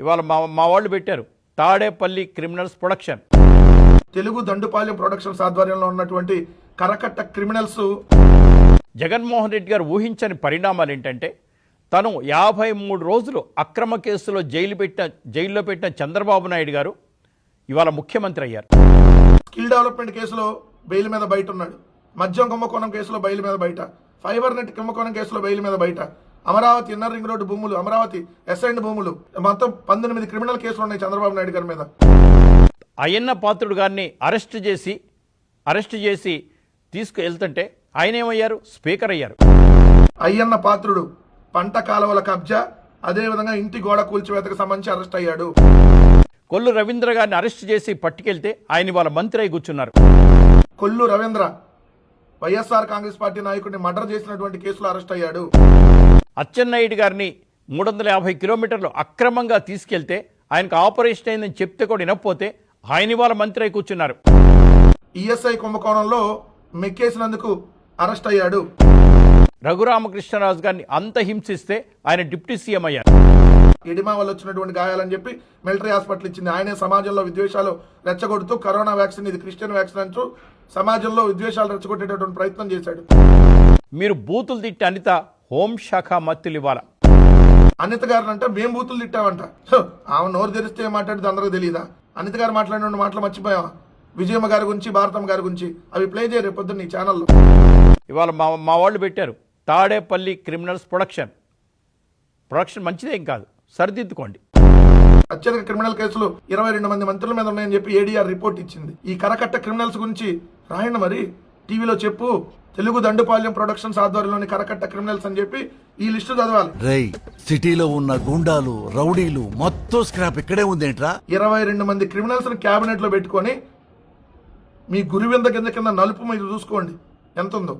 ఇవాళ మా మా వాళ్ళు పెట్టారు. Tadepalli criminals production. Telugu Dandupalyam productions ఆధ్వర్యంలో ఉన్నటువంటి కరకట్ట క్రిమినల్స్. జగన్మోహన్ రెడ్డి గారు ఊహించని పరిణామాలు ఏంటంటే తను యాభై మూడు రోజులు అక్రమ కేసులో జైలు పెట్టిన జైల్లో పెట్టిన చంద్రబాబు నాయుడు గారు ఇవాళ ముఖ్యమంత్రి అయ్యారు. స్కిల్ డెవలప్మెంట్ కేసులో బెయిల్ మీద బయట ఉన్నాడు. మద్యం కుంభకోణం కేసులో బెయిల్ మీద బయట. ఫైబర్ నెట్ కుంభకోణం కేసులో బెయిల్ మీద బయట. అమరావతి ఇన్నర్ రింగ్ రోడ్డు భూములు అమరావతి ఎస్ఐండ్ భూములు మొత్తం పంతొమ్మిది క్రిమినల్ కేసులు ఉన్నాయి చంద్రబాబు నాయుడు గారి మీద. అయ్యన్న పాత్రుడు గారిని అరెస్ట్ చేసి అరెస్ట్ చేసి తీసుకువెళ్తుంటే ఆయన ఏమయ్యారు స్పీకర్ అయ్యారు. అయ్యన్న పాత్రుడు పంట కాలువల కబ్జా అదేవిధంగా ఇంటి గోడ కూల్చివేతకు సంబంధించి అరెస్ట్ అయ్యాడు. కొల్లు రవీంద్ర గారిని అరెస్ట్ చేసి పట్టుకెళ్తే ఆయన ఇవాళ మంత్రి అయి కూర్చున్నారు. Kollu Ravindra YSR Congress party నాయకుడిని మర్డర్ చేసినటువంటి కేసులో అరెస్ట్ అయ్యాడు. అచ్చెన్నాయుడు గారిని మూడు వందల యాభై కిలోమీటర్లు అక్రమంగా తీసుకెళ్తే ఆయనకు ఆపరేషన్ అయిందని చెప్తే కూడా వినకపోతే ఆయన ఇవాళ మంత్రి అయి కూర్చున్నారు. ఈఎస్ఐ కుంభకోణంలో మెక్కేసినందుకు అరెస్ట్ అయ్యాడు. రఘురామకృష్ణరాజు గారిని అంత హింసిస్తే ఆయన డిప్యూటీ సీఎం అయ్యారు. ఎడిమా వల్ల వచ్చినటువంటి గాయాలని చెప్పి మిలిటరీ హాస్పిటల్ ఇచ్చింది. ఆయనే సమాజంలో విద్వేషాలు రెచ్చగొడుతూ కరోనా వ్యాక్సిన్ ఇది క్రిస్టియన్ వ్యాక్సిన్ అంటూ సమాజంలో విద్వేషాలు రెచ్చగొట్టేటటువంటి ప్రయత్నం చేశాడు. మీరు బూతులు తిట్టి అనిత హోంశాఖ మత్తులు ఇవ్వాల? అనిత గారిని అంటే మేము బూతులు తిట్టామంట. ఆమె నోరు తెరిస్తే ఏం మాట్లాడితే అందరికీ తెలియదా అనిత గారు మాట్లాడిన మాటలు మర్చిపోయావా? విజయమ్మ గారి గురించి భారతమ్మ గారి గురించి అవి ప్లే చేయరు పొద్దున్న నీ ఛానల్లో. ఇవాళ మా మా వాళ్ళు పెట్టారు. Tadepalli criminals production. ప్రొడక్షన్ మంచిదేం కాదు. సరిదిద్దుకోండి. అత్యధిక క్రిమినల్ కేసులు ఇరవై రెండు మంది మంత్రుల మీద ఉన్నాయని చెప్పి ఏడీఆర్ రిపోర్ట్ ఇచ్చింది. ఈ కరకట్ట క్రిమినల్స్ గురించి రాయండి మరి. టీవీలో చెప్పు. తెలుగు దండుపాలెం ప్రొడక్షన్స్ ఆధ్వర్యంలోని కరకట్ట క్రిమినల్స్ అని చెప్పి ఈ లిస్టు చదవాలి. రేయ్ సిటీలో ఉన్న గుండాలు రౌడీలు మొత్తం స్క్రాప్ ఇక్కడే ఉందేంట్రా? ఇరవై రెండు మంది క్రిమినల్స్ని క్యాబినెట్లో పెట్టుకొని మీ గురివింద కింద కింద నలుపు మీరు చూసుకోండి. ఎంత ఉందో